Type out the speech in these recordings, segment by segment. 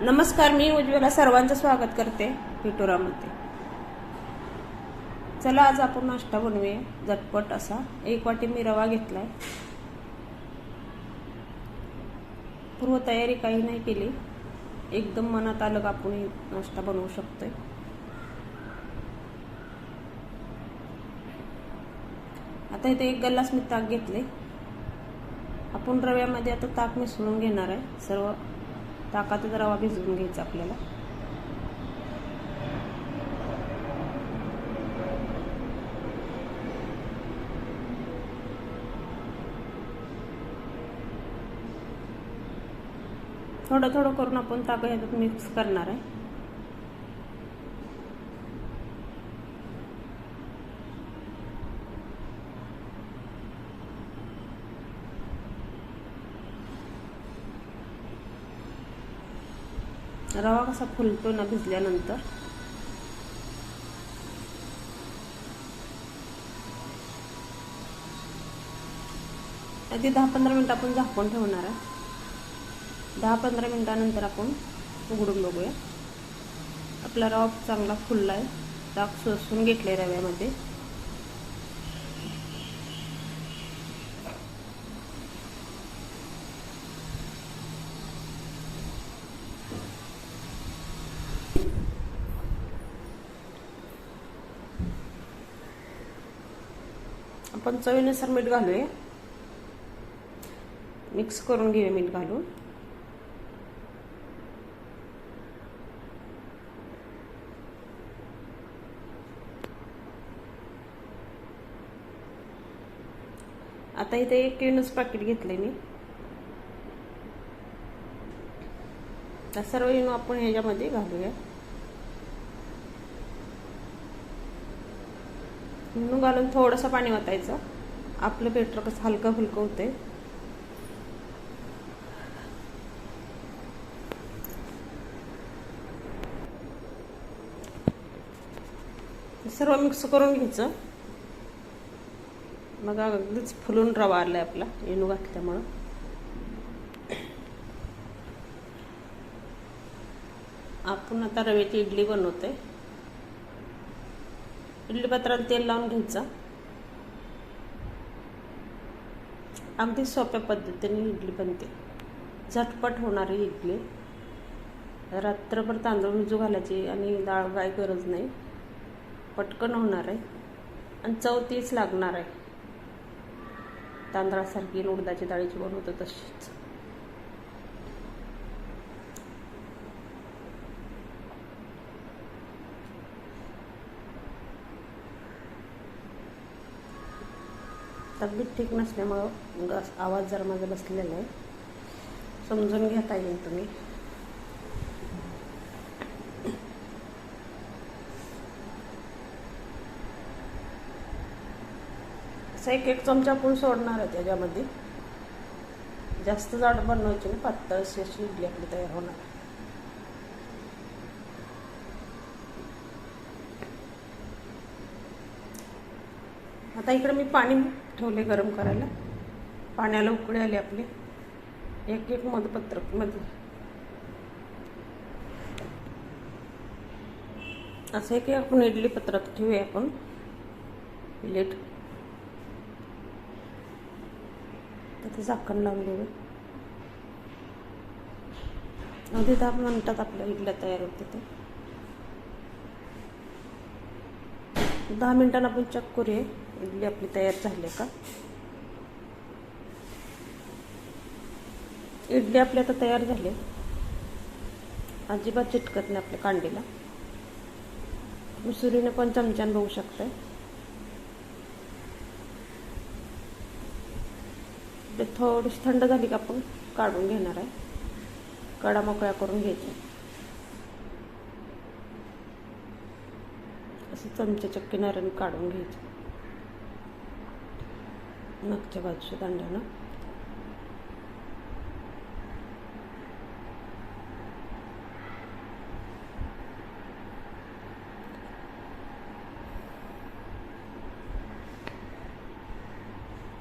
नमस्कार मी उज्ज्वला सर्वांचं स्वागत करते पिटोरामध्ये चला आज आपण नाश्ता बनवूया. झटपट असा. एक वाटी मी रवा घेतलाय. पूर्वतयारी काही नाही केली. एकदम मनात आलं का आपण नाश्ता बनवू शकतोय. आता इथे एक गल्लास मी ताक घेतले आपण रव्यामध्ये आता ताक मिसळून घेणार आहे. सर्व ताकातच रवा भिजवून घ्यायचा आपल्याला. थोडं थोडं करून आपण ताक ह्याच्यात मिक्स करणार आहे. रवा कसा फुलतो ना भिजल्यानंतर? अगदी दहा पंधरा मिनटं आपण झाकून ठेवणार आहे. दहा पंधरा मिनिटानंतर आपण उघडून बघूया. आपला रवा चांगला फुलला आहे ताक सोसून घेतले रव्यामध्ये. आपण चवीनुसार मीठ घालूया. मिक्स करून घेऊया मीठ घालून. आता इथे एक किलोच पाकिट घेतलंय मी. त्या सर्व युनो आपण ह्याच्यामध्ये घालूया. इनो घालून थोडंसं पाणी ओतायचं. आपलं बेटर कसं हलकं फुलकं होते सर्व मिक्स करून घ्यायचं. मग अगदीच फुलून रवा आलाय आपला येणू घातल्यामुळं. आपण आता रव्याची इडली बनवते इडली तेल लावून घ्यायचं. अगदी सोप्या पद्धतीने इडली बनते. झटपट होणारी इडली. रात्रभर तांदूळ भिजू घालायची आणि डाळ काय गरज नाही. पटकन होणार आहे. आणि चव तीच लागणार आहे. तांदळासारखी उडदाची डाळीची बनवतो तशीच. तब्येत ठीक नसल्यामुळं गस आवाज जरा माझा बसलेला आहे. समजून घेता येईल तुम्ही. असं एक एक चमचा आपण सोडणार आहे त्याच्यामध्ये. जास्त जाड बनवायची ना पातळ अशी अशी इडली आपली तयार होणार. आता इकडे मी पाणी ठेवले गरम करायला. पाण्याला उकळी आले आपले. एक एक मधपत्रकमध्ये. असं की आपण इडली पत्रक ठेवूया आपण. प्लेट त्याचं झाकण लावून देऊ अगदी दहा मिनटात आपल्या इडल्या तयार होते ते दहा मिनिटांना आपण चेक करूया. इडली आपली तयार झाली का? इडली आपली आता तयार झाली. अजिबात चिटकत नाही आपल्या कांडीला. सुरीने पण चमच्यान बघू शकताय. ते थोडीशी थंड झाली का आपण काढून घेणार आहे. कडा मोकळ्या करून घ्यायच्या असं चमच्याच्या किनाऱ्याने काढून घ्यायचं. मागच्या बाजूच्या दांड्यानं.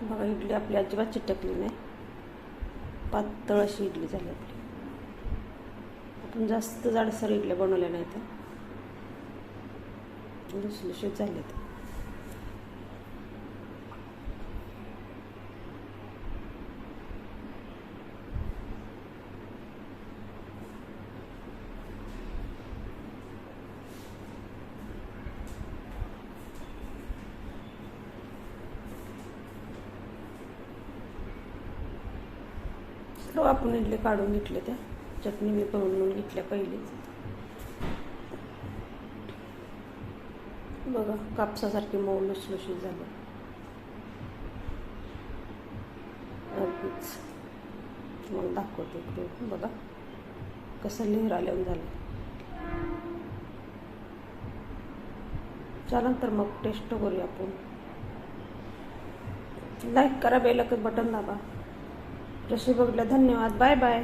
बघा इडली आपली अजिबात चिटकली नाही. पातळ अशी इडली झाली आपली. आपण जास्त जाडसर इडल्या बनवल्या नाही त्या लुसलुशीत झालेत. सर्व आपण इडले काढून घेतले त्या. चटणी मी करून घेतल्या पहिलीच. बघा कापसासारखे मऊ लुसलुशीत झाले. अगदीच. मग दाखवते इकडे बघा कसं लेहर आल्यावर झालं. चला तर मग टेस्ट करूया आपण. लाईक करा बेलकच बटन दाबा. जशी बघितलं. धन्यवाद. Bye bye.